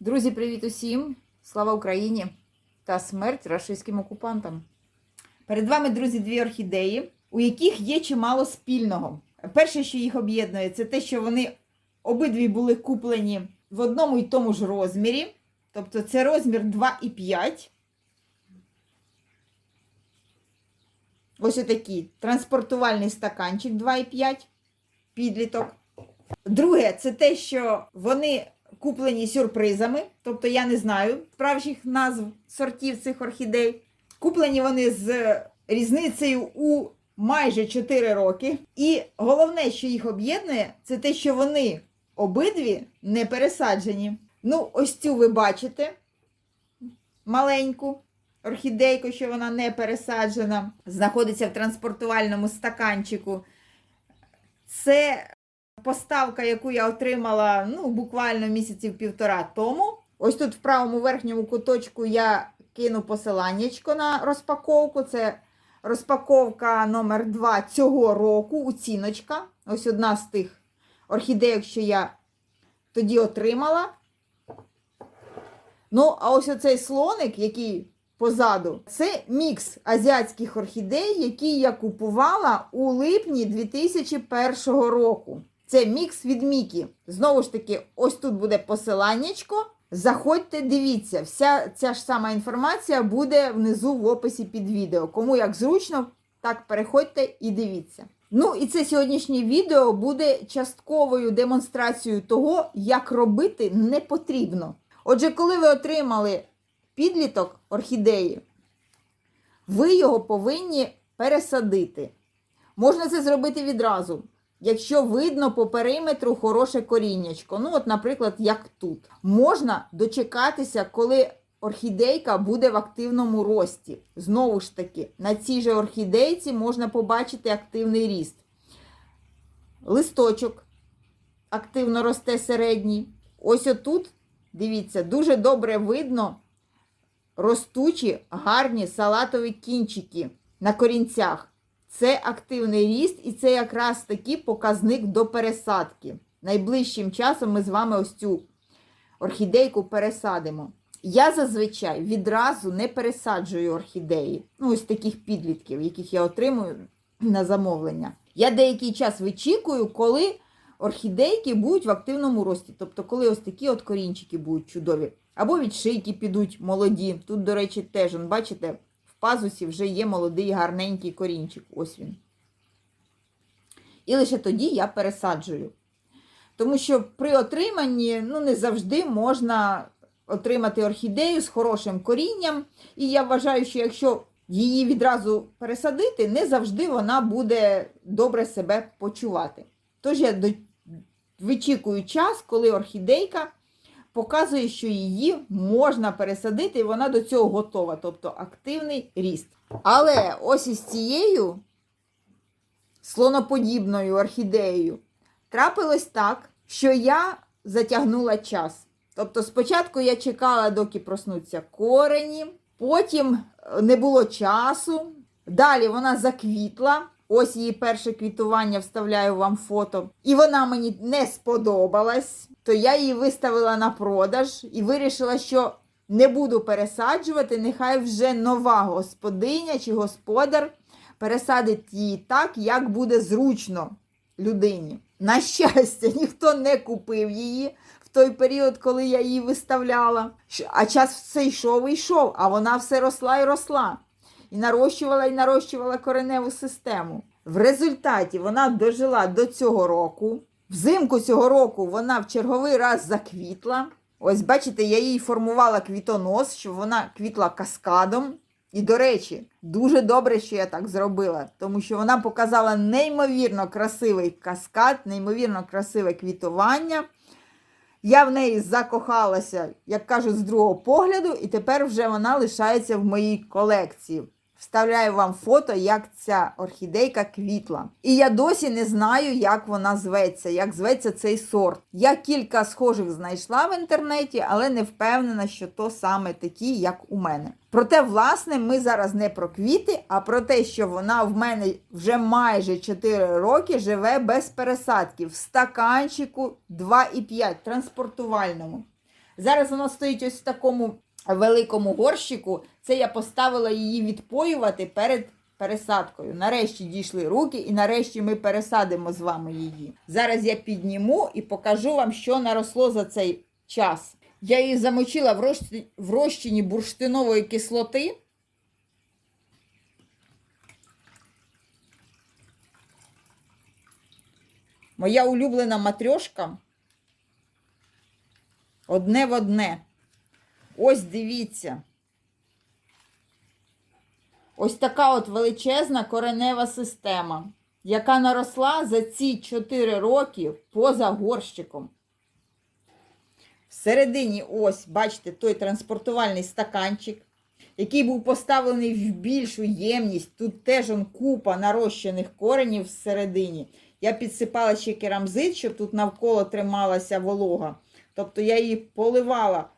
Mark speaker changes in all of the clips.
Speaker 1: Друзі, привіт усім! Слава Україні та смерть рашистським окупантам. Перед вами, друзі, дві орхідеї, у яких є чимало спільного. Перше, що їх об'єднує, це те, що вони обидві були куплені в одному і тому ж розмірі. Тобто це розмір 2,5. Ось отакий транспортувальний стаканчик 2,5 підліток. Друге, це те, що вони куплені сюрпризами, тобто я не знаю справжніх назв сортів цих орхідей. Куплені вони з різницею у майже 4 роки. І головне, що їх об'єднує, це те, що вони обидві не пересаджені. Ну, ось цю ви бачите маленьку орхідейку, що вона не пересаджена, знаходиться в транспортувальному стаканчику. Це поставка, яку я отримала ну, буквально місяців півтора тому. Ось тут в правому верхньому куточку я кину посиланнячко на розпаковку. Це розпаковка номер 2 цього року, оціночка. Ось одна з тих орхідейок, що я тоді отримала. Ну, а ось оцей слоник, який позаду, це мікс азіатських орхідей, які я купувала у липні 2001 року. Це мікс від Мікі. Знову ж таки, ось тут буде посиланнячко. Заходьте, дивіться, вся ця ж сама інформація буде внизу в описі під відео. Кому як зручно, так переходьте і дивіться. Ну, і це сьогоднішнє відео буде частковою демонстрацією того, як робити не потрібно. Отже, коли ви отримали підліток орхідеї, ви його повинні пересадити. Можна це зробити відразу. Якщо видно по периметру хороше коріннячко, ну, от, наприклад, як тут, можна дочекатися, коли орхідейка буде в активному рості. Знову ж таки, на цій же орхідейці можна побачити активний ріст. Листочок активно росте середній. Ось отут, дивіться, дуже добре видно ростучі гарні салатові кінчики на корінцях. Це активний ріст, і це якраз таки показник до пересадки. Найближчим часом ми з вами ось цю орхідейку пересадимо. Я зазвичай відразу не пересаджую орхідеї. Ну, ось таких підлітків, яких я отримую на замовлення. Я деякий час вичікую, коли орхідейки будуть в активному рості. Тобто, коли ось такі от корінчики будуть чудові. Або від шийки підуть молоді. Тут, до речі, теж, бачите, в пазусі вже є молодий гарненький корінчик. Ось він. І лише тоді я пересаджую. Тому що при отриманні ну, не завжди можна отримати орхідею з хорошим корінням. І я вважаю, що якщо її відразу пересадити, не завжди вона буде добре себе почувати. Тож я вичікую час, коли орхідейка показує, що її можна пересадити, і вона до цього готова, тобто активний ріст. Але ось із цією слоноподібною орхідеєю трапилось так, що я затягнула час. Тобто, спочатку я чекала, доки проснуться корені, потім не було часу. Далі вона заквітла. Ось її перше квітування, вставляю вам фото. І вона мені не сподобалась, то я її виставила на продаж і вирішила, що не буду пересаджувати. Нехай вже нова господиня чи господар пересадить її так, як буде зручно людині. На щастя, ніхто не купив її в той період, коли я її виставляла. А час все йшов і йшов, а вона все росла і росла і нарощувала і нарощувала кореневу систему. В результаті вона дожила до цього року. Взимку цього року вона в черговий раз заквітла. Ось, бачите, я їй формувала квітонос, щоб вона квітла каскадом. І, до речі, дуже добре, що я так зробила, тому що вона показала неймовірно красивий каскад, неймовірно красиве квітування. Я в неї закохалася, як кажуть, з другого погляду, і тепер вже вона лишається в моїй колекції. Вставляю вам фото, як ця орхідейка квітла. І я досі не знаю, як вона зветься, як зветься цей сорт. Я кілька схожих знайшла в інтернеті, але не впевнена, що то саме такі, як у мене. Проте, власне, ми зараз не про квіти, а про те, що вона в мене вже майже 4 роки живе без пересадки в стаканчику 2,5 транспортувальному. Зараз вона стоїть ось в такому великому горщику. Це я поставила її відпоювати перед пересадкою. Нарешті дійшли руки, і нарешті ми пересадимо з вами її. Зараз я підніму і покажу вам, що наросло за цей час. Я її замочила в розчині, бурштинової кислоти. Моя улюблена матрьошка. Одне в одне. Ось дивіться. Ось така от величезна коренева система, яка наросла за ці 4 роки поза горщиком. Всередині, ось, бачите, той транспортувальний стаканчик, який був поставлений в більшу ємність. Тут теж он купа нарощених коренів всередині. Я підсипала ще керамзит, щоб тут навколо трималася волога. Тобто я її поливала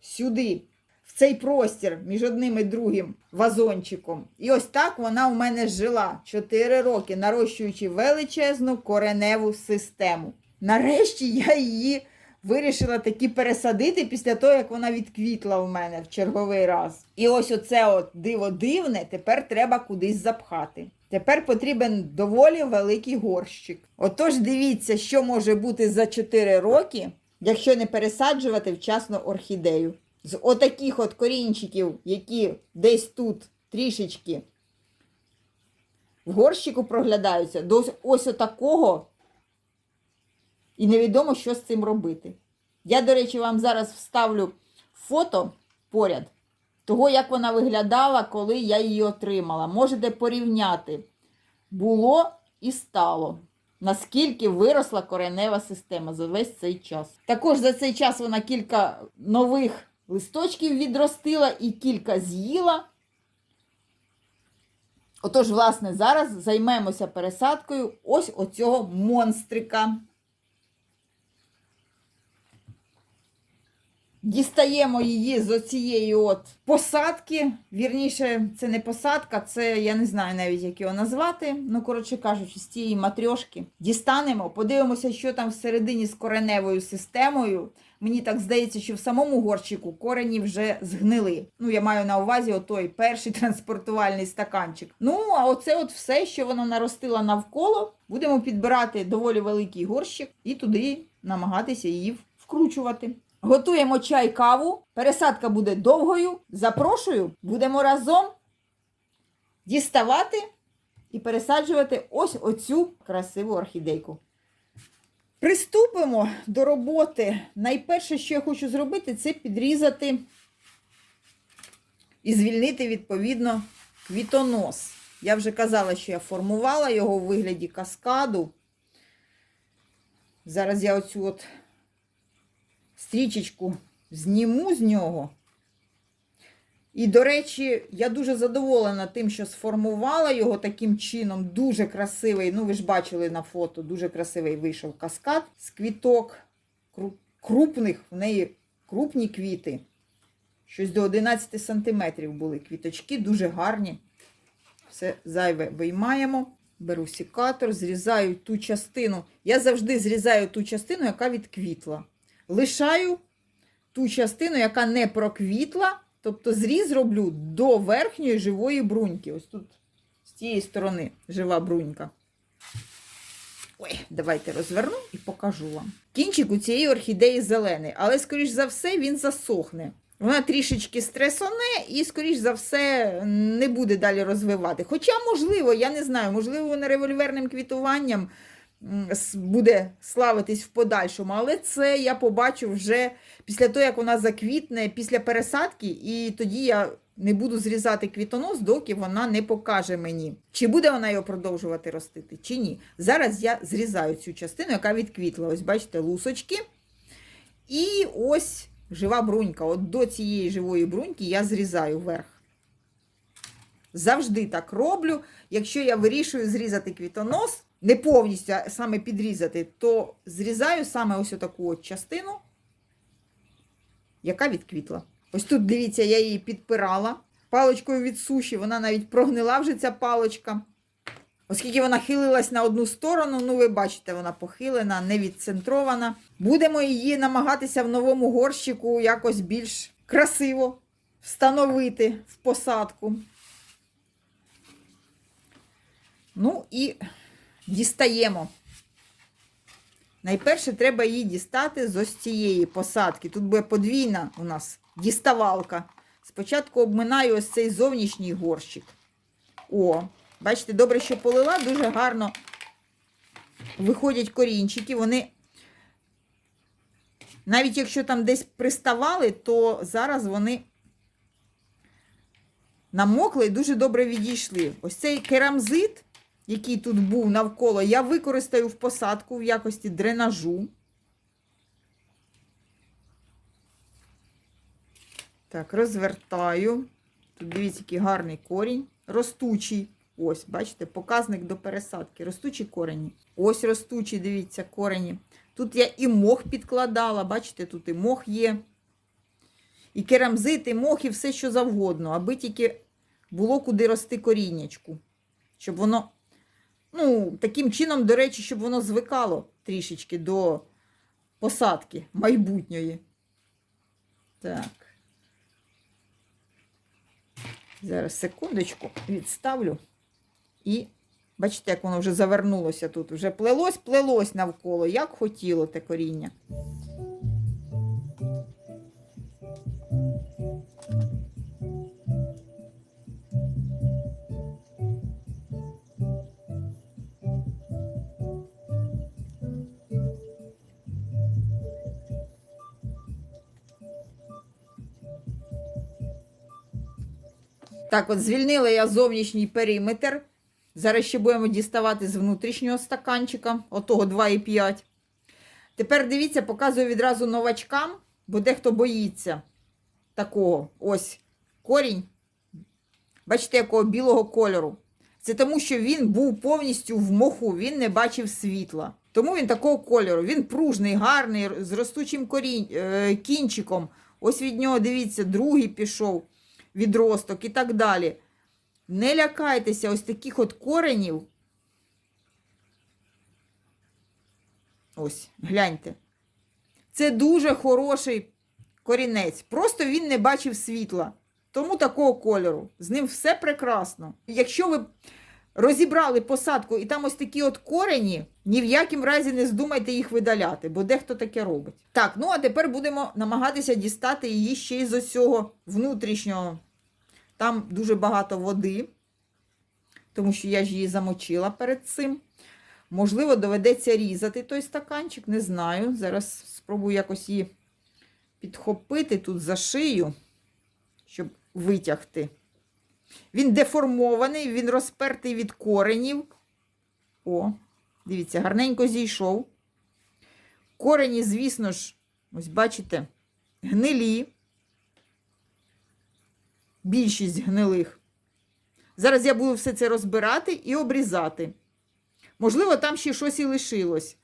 Speaker 1: сюди, в цей простір між одним і другим вазончиком. І ось так вона у мене жила 4 роки, нарощуючи величезну кореневу систему. Нарешті я її вирішила таки пересадити після того, як вона відквітла у мене в черговий раз. І ось оце от диво дивне тепер треба кудись запхати. Тепер потрібен доволі великий горщик. Отож, дивіться, що може бути за 4 роки, якщо не пересаджувати вчасно орхідею. З отаких от корінчиків, які десь тут трішечки в горщику проглядаються, до ось отакого. І невідомо, що з цим робити. Я, до речі, вам зараз вставлю фото поряд того, як вона виглядала, коли я її отримала. Можете порівняти. Було і стало. Наскільки виросла коренева система за весь цей час. Також за цей час вона кілька нових листочків відростила і кілька з'їла. Отож, власне, зараз займемося пересадкою ось оцього монстрика. Дістаємо її з оцієї от посадки. Вірніше, це не посадка, це я не знаю навіть, як його назвати. Ну, коротше кажучи, з цієї матрьошки. Дістанемо, подивимося, що там всередині з кореневою системою. Мені так здається, що в самому горщику корені вже згнили. Ну, я маю на увазі отой перший транспортувальний стаканчик. Ну, а оце от все, що вона наростила навколо. Будемо підбирати доволі великий горщик і туди намагатися її вкручувати. Готуємо чай каву. Пересадка буде довгою. Запрошую, будемо разом діставати і пересаджувати ось оцю красиву орхідейку. Приступимо до роботи. Найперше, що я хочу зробити, це підрізати і звільнити, відповідно, квітонос. Я вже казала, що я формувала його у вигляді каскаду. Зараз я оцю от стрічечку зніму з нього. І, до речі, я дуже задоволена тим, що сформувала його таким чином. Дуже красивий. Ну, ви ж бачили на фото, дуже красивий вийшов каскад з квіток крупних, в неї крупні квіти. Щось до 11 сантиметрів були квіточки, дуже гарні. Все зайве виймаємо. Беру сікатор, зрізаю ту частину. Я завжди зрізаю ту частину, яка відквітла. Лишаю ту частину, яка не проквітла. Тобто зріз роблю до верхньої живої бруньки. Ось тут з цієї сторони жива брунька. Ой, давайте розверну і покажу вам. Кінчик у цієї орхідеї зелений, але, скоріш за все, він засохне. Вона трішечки стресоне і, скоріш за все, не буде далі розвивати. Хоча, можливо, я не знаю, можливо, вона револьверним квітуванням буде славитись в подальшому, але це я побачу вже після того, як вона заквітне, після пересадки, і тоді я не буду зрізати квітонос, доки вона не покаже мені, чи буде вона його продовжувати ростити, чи ні. Зараз я зрізаю цю частину, яка відквітла. Ось, бачите, лусочки. І ось жива брунька. От до цієї живої бруньки я зрізаю вверх. Завжди так роблю. Якщо я вирішую зрізати квітонос, не повністю, саме підрізати, то зрізаю саме ось таку от частину, яка відквітла. Ось тут, дивіться, я її підпирала паличкою від суші, вона навіть прогнила вже ця паличка. Оскільки вона хилилась на одну сторону, ну ви бачите, вона похилена, не відцентрована. Будемо її намагатися в новому горщику якось більш красиво встановити в посадку. Ну і дістаємо. Найперше треба її дістати з ось цієї посадки. Тут буде подвійна у нас діставалка. Спочатку обминаю ось цей зовнішній горщик. О, бачите, добре, що полила, дуже гарно виходять корінчики. Вони, навіть якщо там десь приставали, то зараз вони намокли і дуже добре відійшли. Ось цей керамзит, який тут був навколо, я використаю в посадку в якості дренажу. Так, розвертаю. Тут дивіться, який гарний корінь. Ростучий. Ось, бачите, показник до пересадки. Ростучі корені. Ось ростучі, дивіться, корені. Тут я і мох підкладала, бачите, тут і мох є. І керамзит, і мох, і все, що завгодно, аби тільки було куди рости коріннячку. Щоб воно, ну, таким чином, до речі, щоб воно звикало трішечки до посадки майбутньої. Так. Зараз секундочку відставлю. І бачите, як воно вже завернулося тут. Вже плелось, плелось навколо, як хотіло те коріння. Так, от звільнила я зовнішній периметр. Зараз ще будемо діставати з внутрішнього стаканчика, отого 2,5. Тепер дивіться, показую відразу новачкам, бо дехто боїться такого. Ось корінь. Бачите, якого білого кольору. Це тому, що він був повністю в моху, він не бачив світла. Тому він такого кольору. Він пружний, гарний, з ростучим корінь, е, кінчиком. Ось від нього, дивіться, другий пішов відросток і так далі. Не лякайтеся ось таких от коренів. Ось, гляньте. Це дуже хороший корінець. Просто він не бачив світла. Тому такого кольору. З ним все прекрасно. Якщо ви розібрали посадку і там ось такі от корені, ні в якому разі не здумайте їх видаляти, бо дехто таке робить. Так, ну а тепер будемо намагатися дістати її ще із ось цього внутрішнього. Там дуже багато води, тому що я ж її замочила перед цим. Можливо, доведеться різати той стаканчик, не знаю. Зараз спробую якось її підхопити тут за шию, щоб витягти. Він деформований, він розпертий від коренів. О, дивіться, гарненько зійшов. Корені, звісно ж, ось бачите, гнилі. Більшість гнилих. Зараз я буду все це розбирати і обрізати. Можливо, там ще щось і лишилось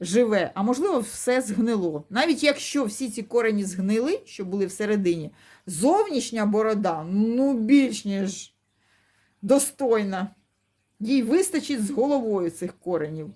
Speaker 1: живе, а можливо, все згнило. Навіть якщо всі ці корені згнили, що були всередині, зовнішня борода, ну, більш ніж достойна. Їй вистачить з головою цих коренів.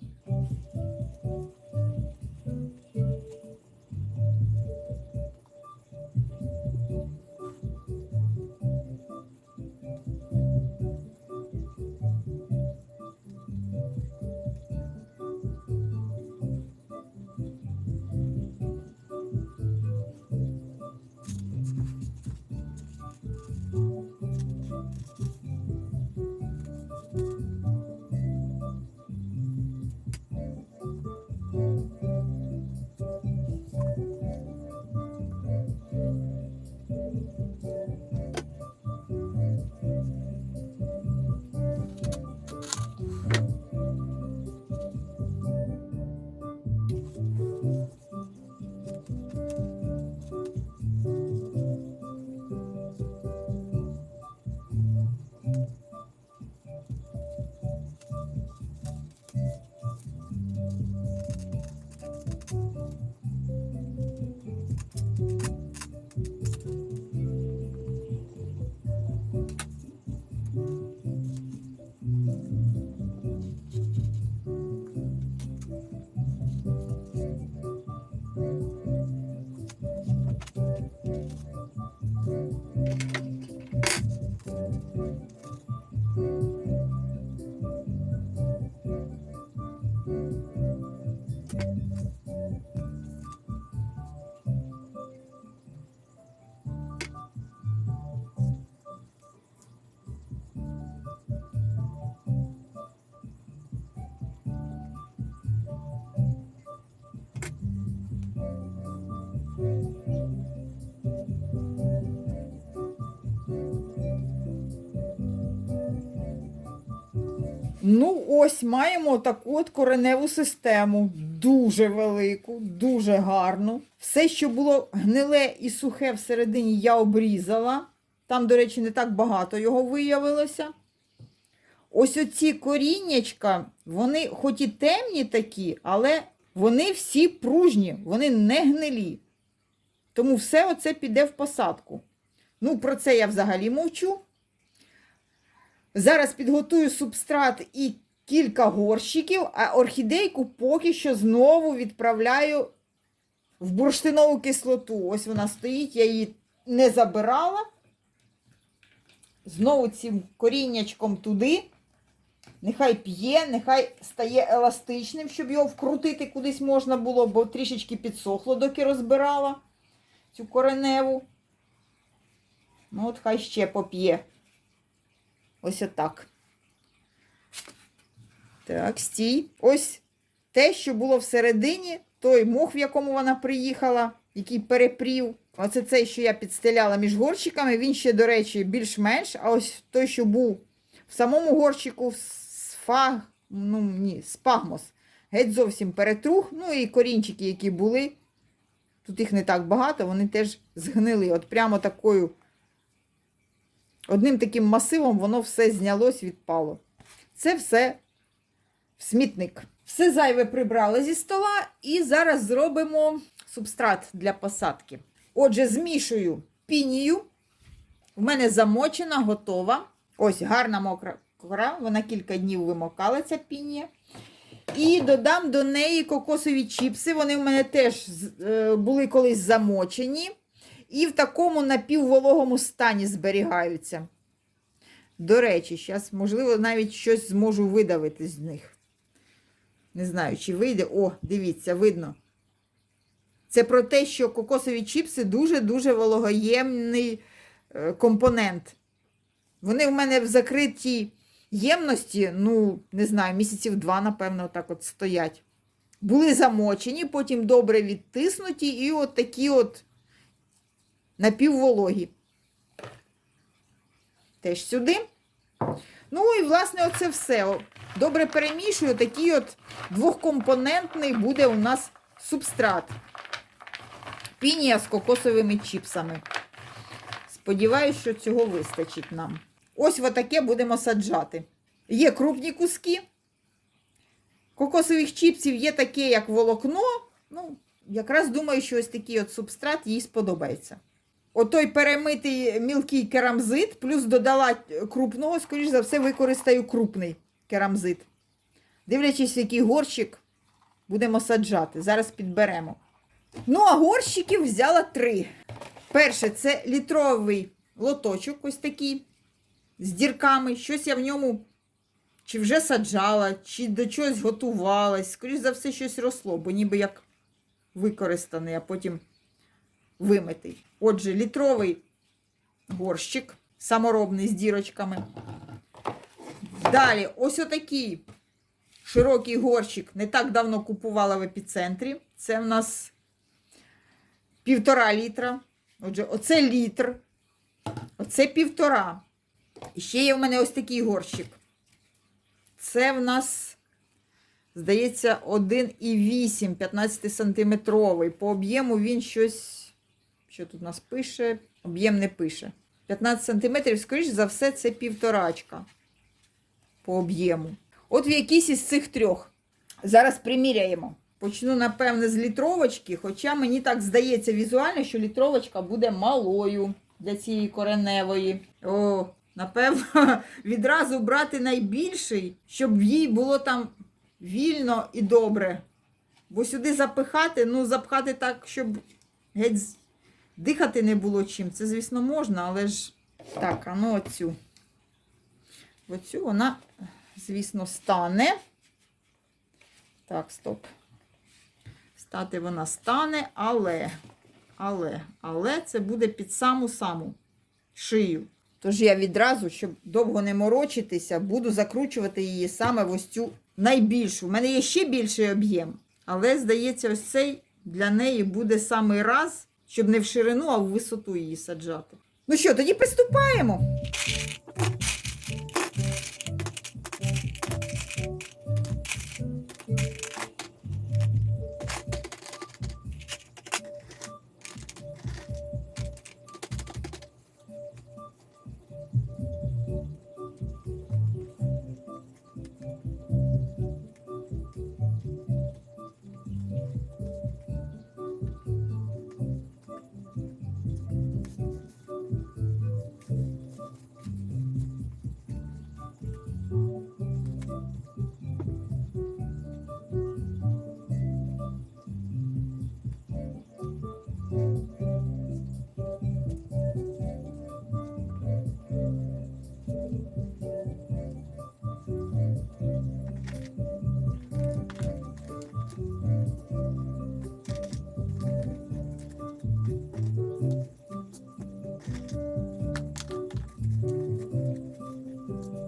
Speaker 1: Ну, ось маємо таку от кореневу систему. Дуже велику, дуже гарну. Все, що було гниле і сухе всередині, я обрізала. Там, до речі, не так багато його виявилося. Ось оці коріннячка, вони хоч і темні такі, але вони всі пружні, вони не гнилі. Тому все оце піде в посадку. Ну, про це я взагалі мовчу. Зараз підготую субстрат і кілька горщиків, а орхідейку поки що знову відправляю в бурштинову кислоту. Ось вона стоїть, я її не забирала. Знову цим коріннячком туди. Нехай п'є, нехай стає еластичним, щоб його вкрутити кудись можна було, бо трішечки підсохло, доки розбирала цю кореневу. Ну, от хай ще поп'є. Ось отак. Так, стій. Ось те, що було всередині, той мох, в якому вона приїхала, який перепрів. Оце цей, що я підстеляла між горщиками, він ще, до речі, більш-менш. А ось той, що був в самому горщику з фаг, ну ні, спагмос. Геть зовсім перетрух. Ну і корінчики, які були. Тут їх не так багато, вони теж згнили. От прямо такою. Одним таким масивом воно все знялось, відпало. Це все в смітник. Все зайве прибрали зі стола і зараз зробимо субстрат для посадки. Отже, змішую пінію. В мене замочена, готова. Ось гарна мокра кора, вона кілька днів вимокала, ця пінія. І додам до неї кокосові чіпси. Вони в мене теж е, були колись замочені. І в такому напіввологому стані зберігаються. До речі, зараз, можливо, навіть щось зможу видавити з них. Не знаю, чи вийде. О, дивіться, видно. Це про те, що кокосові чіпси дуже-дуже вологоємний е, компонент. Вони в мене в закритій ємності, ну, не знаю, місяців два, напевно, отак от стоять. Були замочені, потім добре відтиснуті, і от такі от напіввологі. Теж сюди. Ну і, власне, оце все. Добре перемішую, такий от двохкомпонентний буде у нас субстрат. Пінія з кокосовими чіпсами. Сподіваюсь, що цього вистачить нам. Ось отаке будемо саджати. Є крупні куски. Кокосових чіпсів є таке, як волокно. Ну, якраз думаю, що ось такий от субстрат їй сподобається. Отой перемитий мілкий керамзит, плюс додала крупного, скоріш за все, використаю крупний керамзит. Дивлячись, який горщик будемо саджати. Зараз підберемо. Ну, а горщиків взяла три. Перше, це літровий лоточок, ось такий, з дірками. Щось я в ньому чи вже саджала, чи до чогось готувалась. Скоріш за все, щось росло, бо ніби як використаний, а потім вимитий. Отже, літровий горщик, саморобний з дірочками. Далі, ось отакий широкий горщик. Не так давно купувала в епіцентрі. Це в нас півтора літра. Отже, оце літр. Оце півтора. І ще є в мене ось такий горщик. Це в нас, здається, 1,8 15 сантиметровий. По об'єму він щось, що тут у нас пише, об'єм не пише. 15 сантиметрів, скоріш за все, це півторачка по об'єму. От в якійсь із цих трьох. Зараз приміряємо. Почну, напевне, з літровочки, хоча мені так здається візуально, що літровочка буде малою для цієї кореневої. О, напевно, відразу брати найбільший, щоб їй було там вільно і добре. Бо сюди запихати, ну, запхати так, щоб геть дихати не було чим. Це, звісно, можна, але ж так, а ну оцю. Оцю вона, звісно, стане. Так, стоп. Стати вона стане, але, але, але це буде під саму-саму шию. Тож я відразу, щоб довго не морочитися, буду закручувати її саме в ось цю найбільшу. У мене є ще більший об'єм, але, здається, ось цей для неї буде самий раз, щоб не в ширину, а в висоту її саджати. Ну що, тоді приступаємо.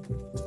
Speaker 1: Thank you.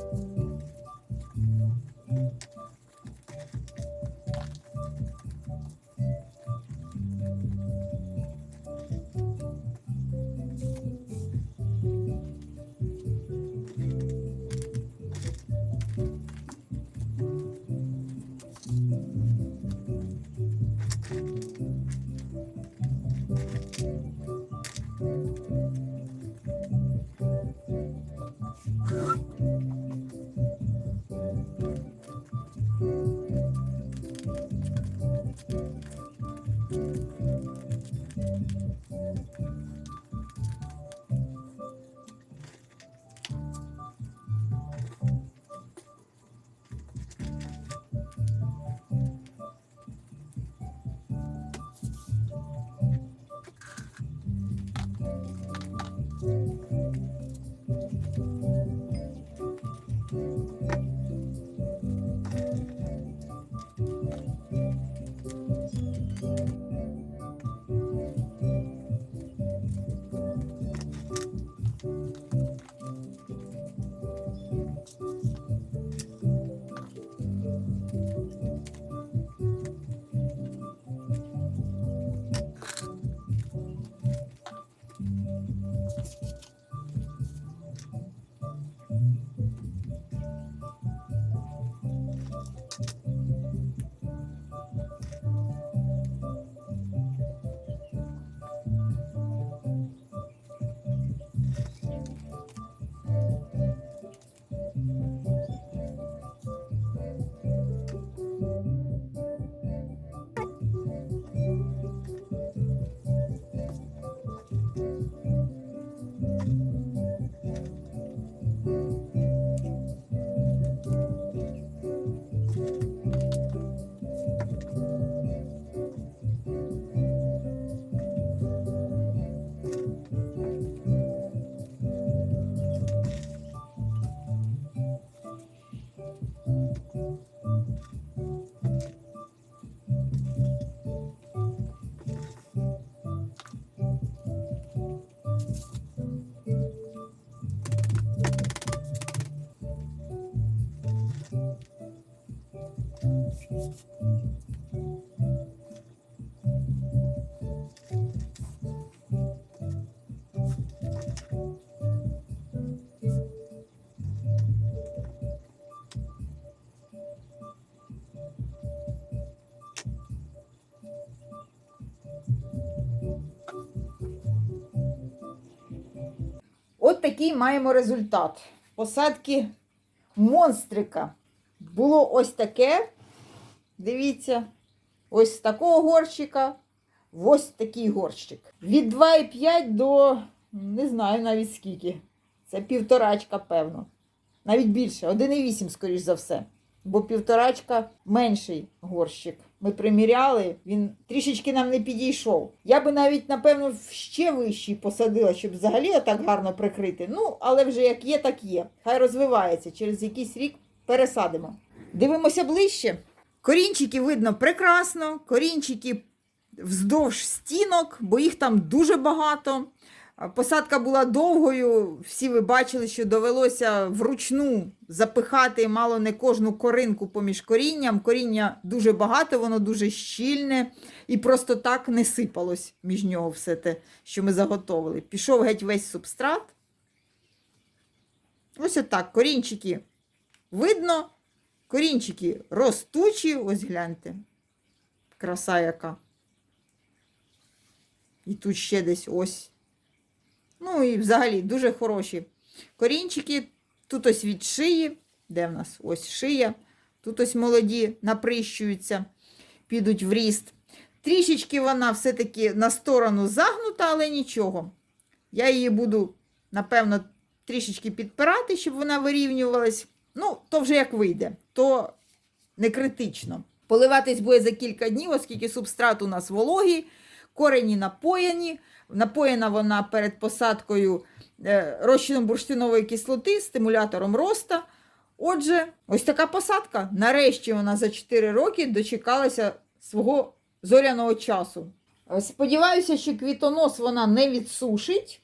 Speaker 1: От такий маємо результат. Посадки монстрика. Було ось таке. Дивіться, ось з такого горщика, ось такий горщик. Від 2,5 до не знаю навіть скільки. Це півторачка, певно. Навіть більше, 1,8, скоріш за все. Бо півторачка менший горщик. Ми приміряли, він трішечки нам не підійшов. Я би навіть, напевно, ще вищий посадила, щоб взагалі отак гарно прикрити. Ну, але вже як є, так є. Хай розвивається. Через якийсь рік пересадимо. Дивимося ближче. Корінчики видно прекрасно, корінчики вздовж стінок, бо їх там дуже багато. Посадка була довгою, всі ви бачили, що довелося вручну запихати мало не кожну коринку поміж корінням. Коріння дуже багато, воно дуже щільне і просто так не сипалось між нього все те, що ми заготовили. Пішов геть весь субстрат. Ось отак, корінчики видно, корінчики ростучі, ось гляньте. Краса яка. І тут ще десь ось. Ну і взагалі дуже хороші корінчики. Тут ось від шиї. Де в нас? Ось шия. Тут ось молоді наприщуються, підуть в ріст. Трішечки вона все-таки на сторону загнута, але нічого. Я її буду, напевно, трішечки підпирати, щоб вона вирівнювалась. Ну, то вже як вийде, то не критично. Поливатись буде за кілька днів, оскільки субстрат у нас вологий, корені напояні. Напоєна вона перед посадкою е, розчином бурштинової кислоти, стимулятором роста. Отже, ось така посадка. Нарешті вона за 4 роки дочекалася свого зоряного часу. Е, Сподіваюся, що квітонос вона не відсушить,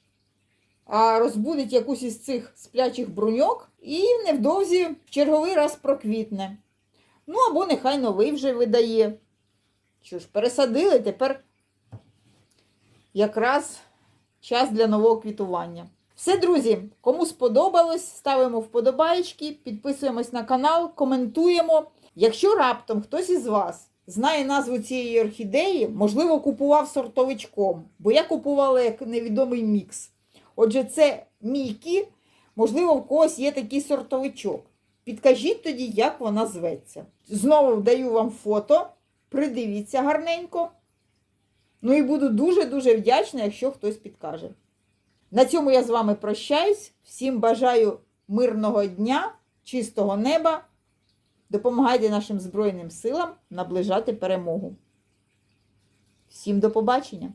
Speaker 1: розбудить якусь із цих сплячих бруньок і невдовзі черговий раз проквітне. Ну або нехай новий вже видає. Що ж, пересадили, тепер якраз час для нового квітування. Все, друзі, кому сподобалось, ставимо вподобаєчки, підписуємось на канал, коментуємо. Якщо раптом хтось із вас знає назву цієї орхідеї, можливо, купував сортовичком, бо я купувала як невідомий мікс. Отже, це Мікі, можливо, в когось є такий сортовичок. Підкажіть тоді, як вона зветься. Знову даю вам фото, придивіться гарненько. Ну і буду дуже-дуже вдячна, якщо хтось підкаже. На цьому я з вами прощаюсь. Всім бажаю мирного дня, чистого неба. Допомагайте нашим Збройним силам наближати перемогу. Всім до побачення!